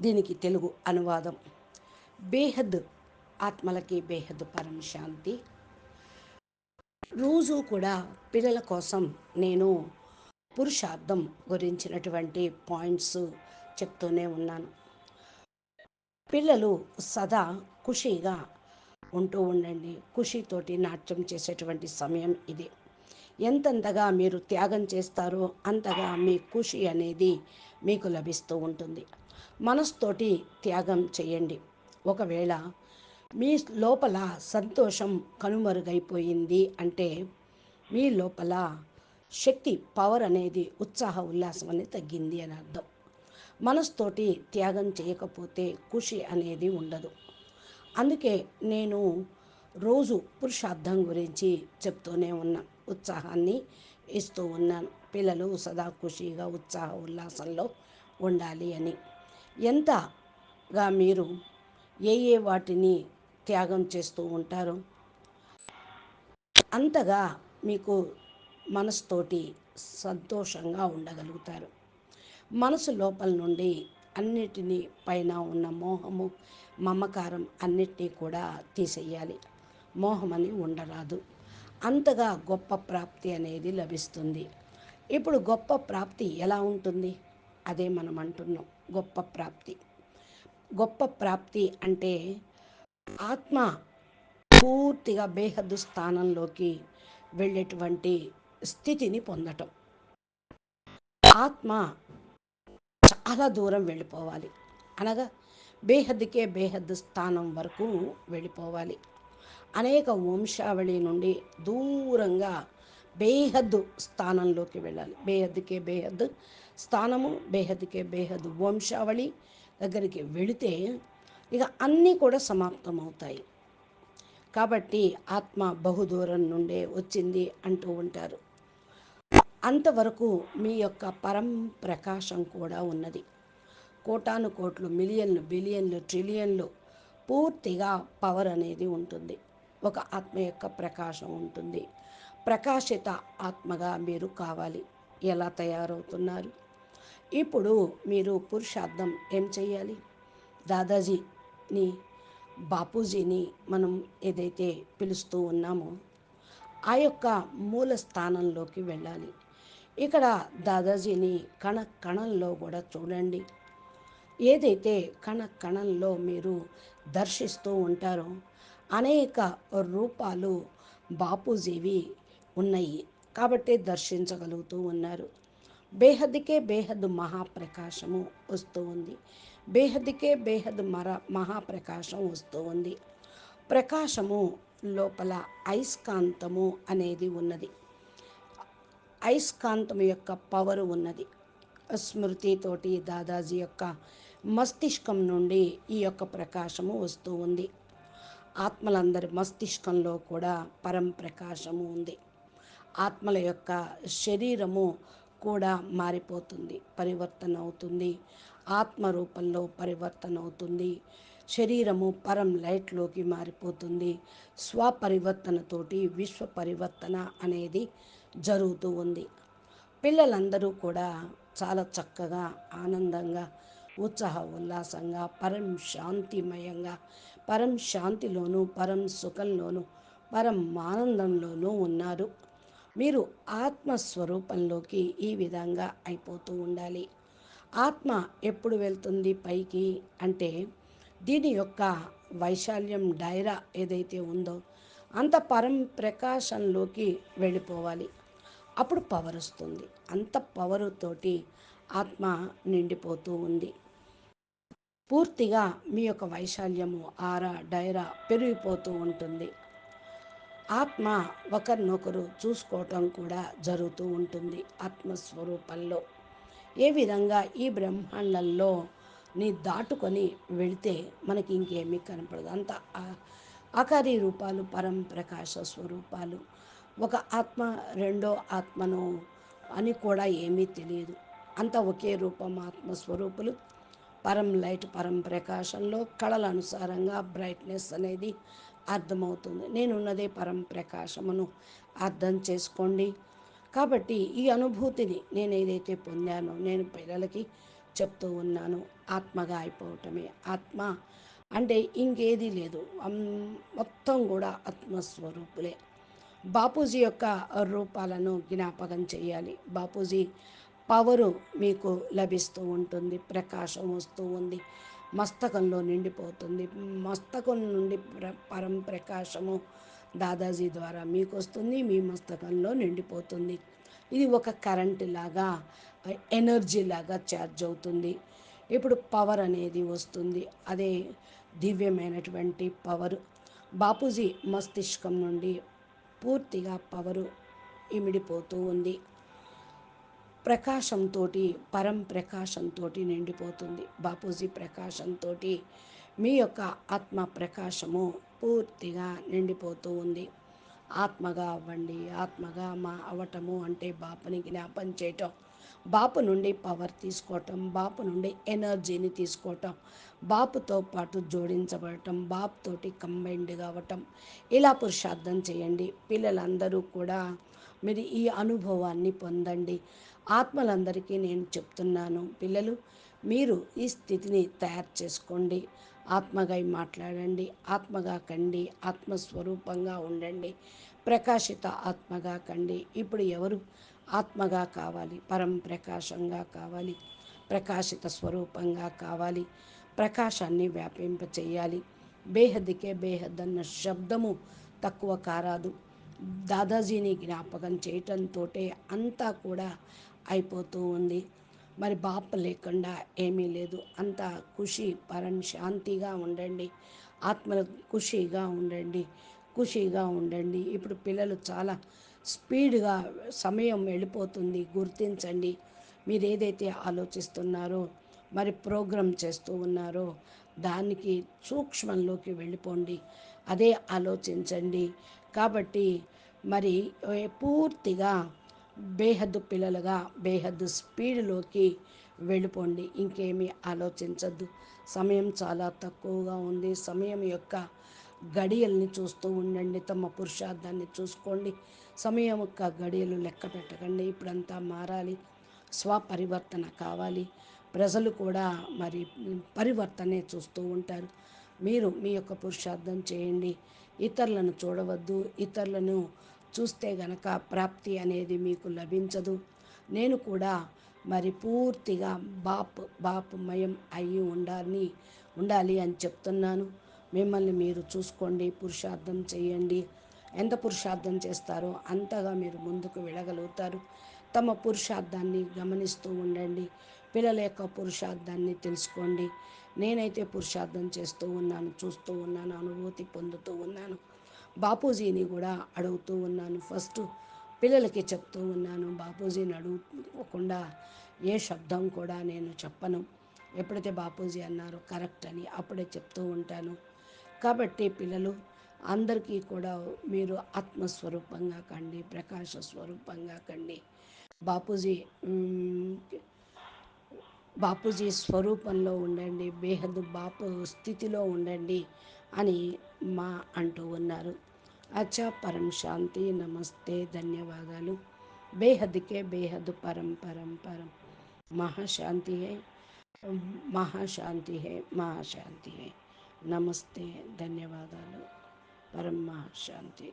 దీనికి తెలుగు అనువాదం. బేహద్ ఆత్మలకి బేహద్ పరం శాంతి. రోజు కూడా పిల్లల కోసం నేను పురుషార్థం గురించినటువంటి పాయింట్స్ చెప్తూనే ఉన్నాను. పిల్లలు సదా ఖుషీగా ఉంటూ ఉండండి. ఖుషీతోటి నాట్యం చేసేటువంటి సమయం ఇది. ఎంతెంతగా మీరు త్యాగం చేస్తారో అంతగా మీ ఖుషి అనేది మీకు లభిస్తూ ఉంటుంది. మనస్తోటి త్యాగం చేయండి. ఒకవేళ మీ లోపల సంతోషం కనుమరుగైపోయింది అంటే మీ లోపల శక్తి పవర్ అనేది ఉత్సాహ ఉల్లాసం అనేది తగ్గింది అని అర్థం. మనస్తోటి త్యాగం చేయకపోతే ఖుషి అనేది ఉండదు. అందుకే నేను రోజు పురుషార్థం గురించి చెప్తూనే ఉన్నా ఉత్సాహాన్ని ఇస్తూ ఉన్నాను. పిల్లలు సదా ఖుషీగా ఉత్సాహ ఉల్లాసంలో ఉండాలి అని. ఎంతగా మీరు ఏ ఏ వాటిని త్యాగం చేస్తూ ఉంటారు అంతగా మీకు మనసుతోటి సంతోషంగా ఉండగలుగుతారు. మనసు లోపల నుండి అన్నిటినీ పైన ఉన్న మోహము మమకారం అన్నిటినీ కూడా తీసేయాలి. మోహం అని ఉండరాదు. అంతగా గొప్ప ప్రాప్తి అనేది లభిస్తుంది. ఇప్పుడు గొప్ప ప్రాప్తి ఎలా ఉంటుంది? అదే మనం అంటున్నాం. గొప్ప ప్రాప్తి. గొప్ప ప్రాప్తి అంటే ఆత్మ పూర్తిగా బేహద్దు స్థానంలోకి వెళ్ళేటువంటి స్థితిని పొందటం. ఆత్మ చాలా దూరం వెళ్ళిపోవాలి. అనగా బేహద్దుకే బేహద్దు స్థానం వరకు వెళ్ళిపోవాలి. అనేక వంశావళి నుండి దూరంగా బేహద్దు స్థానంలోకి వెళ్ళాలి. బేహద్దుకే బేహద్ స్థానము బేహద్కే బేహద్ వంశావళి దగ్గరికి వెళితే ఇక అన్నీ కూడా సమాప్తమవుతాయి. కాబట్టి ఆత్మ బహుదూరం నుండే వచ్చింది అంటూ ఉంటారు. అంతవరకు మీ యొక్క పరం ప్రకాశం కూడా ఉన్నది. కోటాను కోట్లు మిలియన్లు బిలియన్లు ట్రిలియన్లు పూర్తిగా పవర్ అనేది ఉంటుంది. ఒక ఆత్మ యొక్క ప్రకాశం ఉంటుంది. ప్రకాశిత ఆత్మగా మీరు కావాలి. ఎలా తయారవుతున్నారు? ఇప్పుడు మీరు పురుషార్థం ఏం చేయాలి దాదాజీని బాపూజీని మనం ఏదైతే పిలుస్తూ ఉన్నామో ఆ యొక్క మూల స్థానంలోకి వెళ్ళాలి. ఇక్కడ దాదాజీని కణ కణంలో కూడా చూడండి. ఏదైతే కణ కణంలో మీరు దర్శిస్తూ ఉంటారో అనేక రూపాలు బాపూజీవి ఉన్నాయి. కాబట్టి దర్శించగలుగుతూ ఉన్నారు. బేహద్దుకే బేహద్దు మహాప్రకాశము వస్తూ ఉంది. బేహద్దుకే బేహద్ మర మహాప్రకాశం వస్తూ ఉంది. ప్రకాశము లోపల అయస్కాంతము అనేది ఉన్నది. అయస్కాంతం యొక్క పవర్ ఉన్నది. స్మృతితోటి దాదాజీ యొక్క మస్తిష్కం నుండి ఈ యొక్క ప్రకాశము వస్తూ ఉంది. ఆత్మలందరి మస్తిష్కంలో కూడా పరం ప్రకాశము ఉంది. ఆత్మల యొక్క శరీరము కూడా మారిపోతుంది పరివర్తన అవుతుంది ఆత్మ రూపంలో పరివర్తన అవుతుంది శరీరము పరం లైట్లోకి మారిపోతుంది. స్వపరివర్తనతోటి విశ్వ పరివర్తన అనేది జరుగుతూ ఉంది. పిల్లలందరూ కూడా చాలా చక్కగా ఆనందంగా ఉత్సాహ ఉల్లాసంగా పరం శాంతిమయంగా పరం శాంతిలోను పరం సుఖంలోను పరం ఆనందంలోనూ ఉన్నారు. మీరు ఆత్మస్వరూపంలోకి ఈ విధంగా అయిపోతూ ఉండాలి. ఆత్మ ఎప్పుడు వెళ్తుంది పైకి అంటే దీని యొక్క వైశాల్యం డైరా ఏదైతే ఉందో అంత పరం ప్రకాశంలోకి వెళ్ళిపోవాలి. అప్పుడు పవర్ వస్తుంది. అంత పవరుతోటి ఆత్మ నిండిపోతూ ఉంది. పూర్తిగా మీ యొక్క వైశాల్యము ఆరా డైరా పెరిగిపోతూ ఉంటుంది. ఆత్మ ఒకరినొకరు చూసుకోవటం కూడా జరుగుతూ ఉంటుంది ఆత్మస్వరూపంలో. ఏ విధంగా ఈ బ్రహ్మాండంలో నీ దాటుకొని వెళితే మనకి ఇంకేమీ కనపడదు. అంత ఆకారి రూపాలు పరం ప్రకాశ స్వరూపాలు. ఒక ఆత్మ రెండో ఆత్మను అని కూడా ఏమీ తెలియదు. అంత ఒకే రూపం ఆత్మస్వరూపులు. పరం లైట్ పరం ప్రకాశంలో కళల అనుసారంగా బ్రైట్నెస్ అనేది అర్థమవుతుంది. నేనున్నదే పరం ప్రకాశమును. అర్థం చేసుకోండి. కాబట్టి ఈ అనుభూతిని నేను ఏదైతే పొందానో నేను పిల్లలకి చెప్తూ ఉన్నాను ఆత్మగా అయిపోవటమే. ఆత్మ అంటే ఇంకేది లేదు. మొత్తం కూడా ఆత్మస్వరూపులే. బాపూజీ యొక్క రూపాలను జ్ఞాపకం చేయాలి. బాపూజీ పవరు మీకు లభిస్తూ ఉంటుంది. ప్రకాశం వస్తూ ఉంది. మస్తకంలో నిండిపోతుంది. మస్తకం నుండి ప్ర పరం ప్రకాశము దాదాజీ ద్వారా మీకు వస్తుంది మీ మస్తకంలో నిండిపోతుంది. ఇది ఒక కరెంట్ లాగా ఎనర్జీ లాగా ఛార్జ్ అవుతుంది. ఇప్పుడు పవర్ అనేది వస్తుంది. అదే దివ్యమైనటువంటి పవర్. బాపూజీ మస్తిష్కం నుండి పూర్తిగా పవరు ఇమిడిపోతూ ఉంది. ప్రకాశంతో పరం ప్రకాశంతో నిండిపోతుంది. బాపూజీ ప్రకాశంతో మీ యొక్క ఆత్మ ప్రకాశము పూర్తిగా నిండిపోతూ ఉంది. ఆత్మగా అవ్వండి ఆత్మగా మా అవటము అంటే బాపుని జ్ఞాపం చేయటం. బాపు నుండి పవర్ తీసుకోవటం బాపు నుండి ఎనర్జీని తీసుకోవటం బాపుతో పాటు జోడించబడటం బాపుతోటి కంబైన్డ్ కావటం. ఇలా పురుషార్థం చేయండి. పిల్లలందరూ కూడా మీరు ఈ అనుభవాన్ని పొందండి. ఆత్మలందరికీ నేను చెప్తున్నాను పిల్లలు మీరు ఈ స్థితిని తయారు చేసుకోండి. ఆత్మగా మాట్లాడండి ఆత్మగా కండి ఆత్మస్వరూపంగా ఉండండి. ప్రకాశిత ఆత్మగా కండి. ఇప్పుడు ఎవరు ఆత్మగా కావాలి పరం ప్రకాశంగా కావాలి ప్రకాశిత స్వరూపంగా కావాలి ప్రకాశాన్ని వ్యాపింప చేయాలి బేహద్దికే బేహద్ అన్న శబ్దము తక్కువ కారాదు. దాదాజీని జ్ఞాపకం చేయటంతో అంతా కూడా అయిపోతూ ఉంది. మరి బాప లేకుండా ఏమీ లేదు. అంత ఖుషి పరం శాంతిగా ఉండండి. ఆత్మలు ఖుషిగా ఉండండి. ఖుషిగా ఉండండి. ఇప్పుడు పిల్లలు చాలా స్పీడ్గా సమయం వెళ్ళిపోతుంది. గుర్తించండి. మీరు ఏదైతే ఆలోచిస్తున్నారో మరి ప్రోగ్రామ్ చేస్తూ ఉన్నారో దానికి సూక్ష్మంలోకి వెళ్ళిపోండి. అదే ఆలోచించండి. కాబట్టి మరి పూర్తిగా బేహద్దు పిల్లలుగా బేహద్దు స్పీడ్లోకి వెళ్ళిపోండి. ఇంకేమీ ఆలోచించద్దు. సమయం చాలా తక్కువగా ఉంది. సమయం యొక్క గడియల్ని చూస్తూ ఉండండి తమ పురుషార్థాన్ని చూసుకోండి. సమయం యొక్క గడియలు లెక్క పెట్టకండి ఇప్పుడంతా మారాలి. స్వపరివర్తన కావాలి. ప్రజలు కూడా మరి పరివర్తనే చూస్తూ ఉంటారు. మీరు మీ యొక్క పురుషార్థం చేయండి. ఇతరులను చూడవద్దు. ఇతరులను చూస్తే గనక ప్రాప్తి అనేది మీకు లభించదు. నేను కూడా మరి పూర్తిగా బాప్ బాప్మయం అయి ఉండాలని ఉండాలి అని చెప్తున్నాను. మిమ్మల్ని మీరు చూసుకోండి పురుషార్థం చేయండి. ఎంత పురుషార్థం చేస్తారో అంతగా మీరు ముందుకు వెళ్ళగలుగుతారు. తమ పురుషార్థాన్ని గమనిస్తూ ఉండండి. పిల్లల యొక్క పురుషార్థాన్ని తెలుసుకోండి. నేనైతే పురుషార్థం చేస్తూ ఉన్నాను చూస్తూ ఉన్నాను అనుభూతి పొందుతూ ఉన్నాను. బాపూజీని కూడా అడుగుతూ ఉన్నాను. ఫస్ట్ పిల్లలకి చెప్తూ ఉన్నాను. బాపూజీని అడుగుకుండా ఏ శబ్దం కూడా నేను చెప్పను. ఎప్పుడైతే బాపూజీ అన్నారో కరెక్ట్ అని అప్పుడే చెప్తూ ఉంటాను. కాబట్టి పిల్లలు అందరికీ కూడా మీరు ఆత్మస్వరూపంగా కండి ప్రకాశ స్వరూపంగా కండి. బాపూజీ బాపూజీ స్వరూపంలో ఉండండి బేహద్ బాపు స్థితిలో ఉండండి అని మా అంటూ ఉన్నారు. అచ్చా పరం శాంతి నమస్తే ధన్యవాదాలు. బేహద్కే బేహద్ పరం పరం పరం. మహాశాంతి హే మహాశాంతి హే మహాశాంతి హే నమస్తే ధన్యవాదాలు. పరమ శాంతి